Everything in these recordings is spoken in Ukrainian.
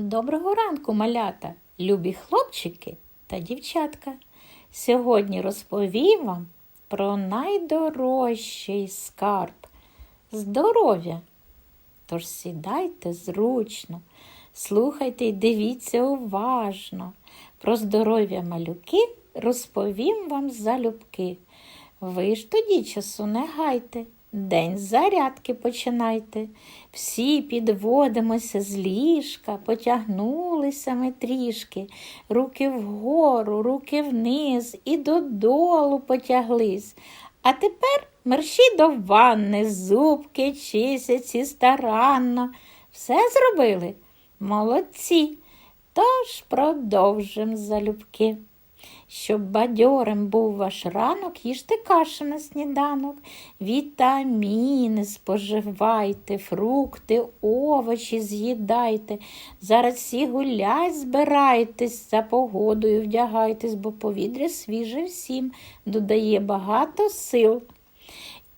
Доброго ранку, малята, любі хлопчики та дівчатка. Сьогодні розповім вам про найдорожчий скарб здоров'я. Тож сідайте зручно, слухайте і дивіться уважно. Про здоров'я малюки розповім вам залюбки. Ви ж тоді часу не гайте, день зарядки починайте. Всі підводимося з ліжка, потягнулися ми трішки, руки вгору, руки вниз і додолу потяглись. А тепер мерщі до ванни, зубки чисяці старанно. Все зробили? Молодці. Тож продовжим залюбки. Щоб бадьорим був ваш ранок, їжте каші на сніданок, вітаміни споживайте, фрукти, овочі з'їдайте. Зараз всі гулять, збирайтесь, за погодою вдягайтесь, бо повітря свіже всім, додає багато сил.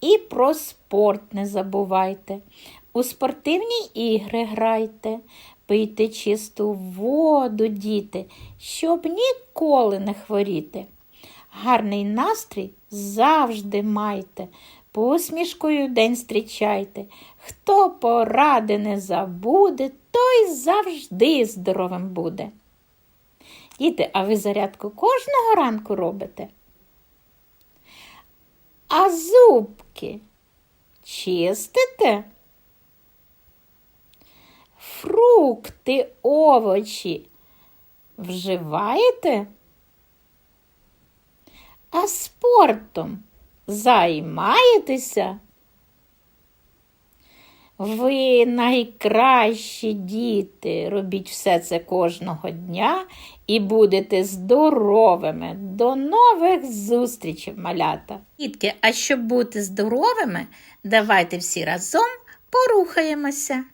І про спорт не забувайте. У спортивні ігри грайте, пийте чисту воду, діти, щоб ніколи не хворіти. Гарний настрій завжди майте, посмішкою день зустрічайте. Хто поради не забуде, той завжди здоровим буде. Діти, а ви зарядку кожного ранку робите? А зубки чистите? Фрукти, овочі вживаєте? А спортом займаєтеся? Ви найкращі діти, робіть все це кожного дня і будете здоровими. До нових зустрічей, малята. Дітки, а щоб бути здоровими, давайте всі разом порухаємося.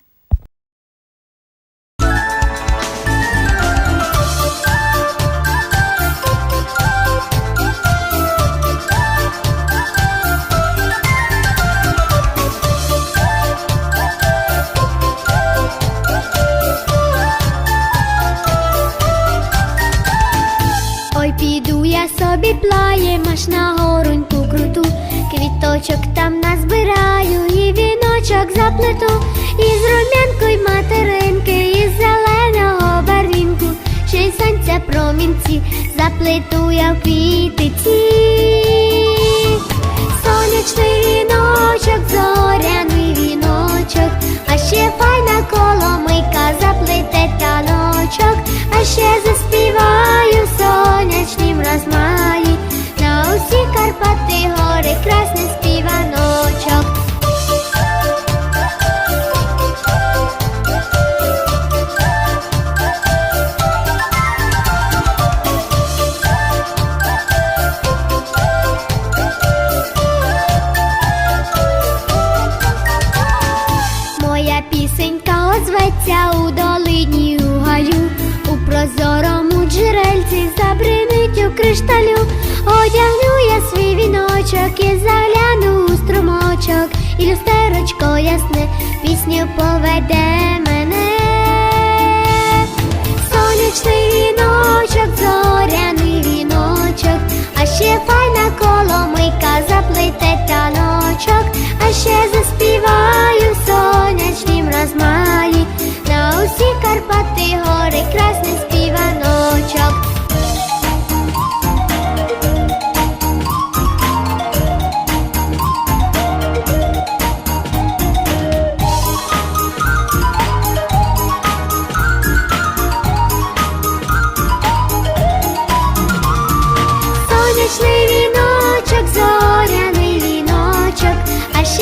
Я собі плаєм аж на гороньку круту, квіточок там назбираю і віночок заплету, із з рум'янкою материнки, із зеленого барвінку, ще й сонця промінці, заплету я в квітиці. Озветься у долині у гаю, у прозорому джерельці забримить у кришталю, одягну я свій віночок і загляну у струмочок, і люстерочко ясне пісню поведе мене. Сонячний віночок,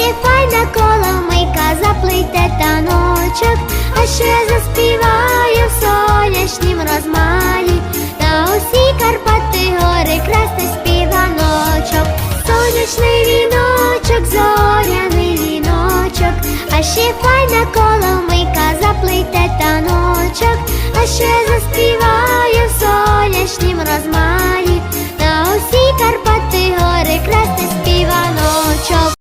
а ще файна коломийка заплите таночок, а ще заспіваю в сонячнім розмаї, на усі Карпати гори красний співаночок, сонячний віночок, зоряний віночок, а ще файна коломийка заплите таночок, а ще заспіваю.